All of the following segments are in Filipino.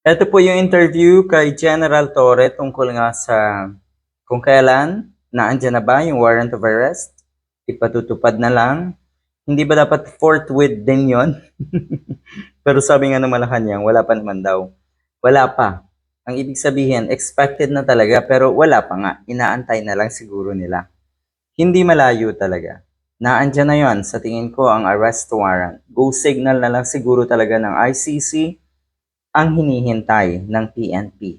Ito po yung interview kay General Torre tungkol nga sa kung kailan naandyan na ba yung warrant of arrest, ipatutupad na lang. Hindi ba dapat forthwith din yon? Pero sabi nga ng Malacanang, wala pa naman daw. Wala pa. Ang ibig sabihin, expected na talaga pero wala pa nga. Inaantay na lang siguro nila. Hindi malayo talaga. Naandyan na yon sa tingin ko ang arrest warrant. Go signal na lang siguro talaga ng ICC ang hinihintay ng PNP.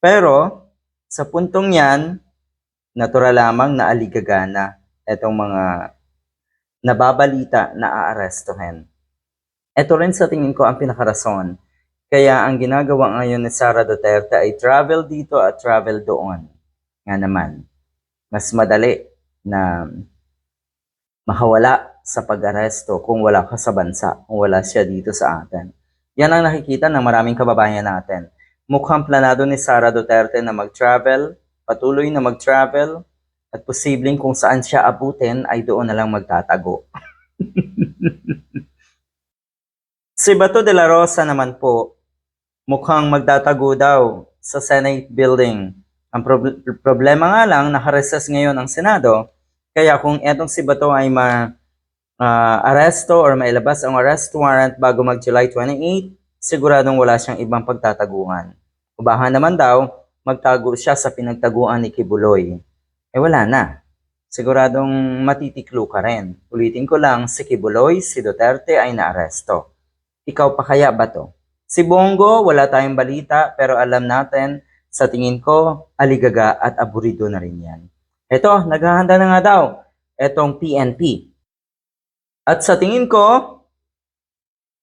Pero sa puntong yan, natural lamang na aligagana itong mga nababalita na aarestuhin. Ito rin sa tingin ko ang pinakarason. Kaya ang ginagawa ngayon ni Sara Duterte ay travel dito at travel doon. Nga naman, mas madali na makawala sa pag-aresto kung wala ka sa bansa, kung wala siya dito sa atin. Yan ang nakikita ng maraming kababayan natin. Mukhang planado ni Sara Duterte na mag-travel, patuloy na mag-travel, at posibleng kung saan siya abutin ay doon na lang magtatago. si Bato de la Rosa naman po, mukhang magtatago daw sa Senate building. Ang prob- problema nga lang, nakareses ngayon ang Senado, kaya kung etong si Bato ay ma ah, aresto or mailabas ang arrest warrant bago mag July 28, siguradong wala siyang ibang pagtataguan. Ubahan naman daw, magtago siya sa pinagtaguan ni Kibuloy. Eh wala na. Siguradong matitiklo ka rin. Ulitin ko lang, si Kibuloy, si Duterte ay naaresto. Ikaw pa kaya ba to? Si Bongo, wala tayong balita, pero alam natin, sa tingin ko, aligaga at aburido na rin yan. Eto, naghahanda na nga daw, etong PNP. At sa tingin ko,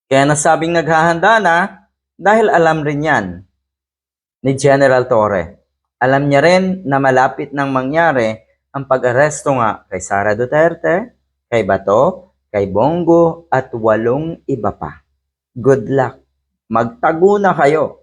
kaya nasabing naghahanda na, dahil alam rin yan ni General Torre. Alam niya rin na malapit nang mangyari ang pag-aresto nga kay Sara Duterte, kay Bato, kay Bongo at walong iba pa. Good luck. Magtago na kayo.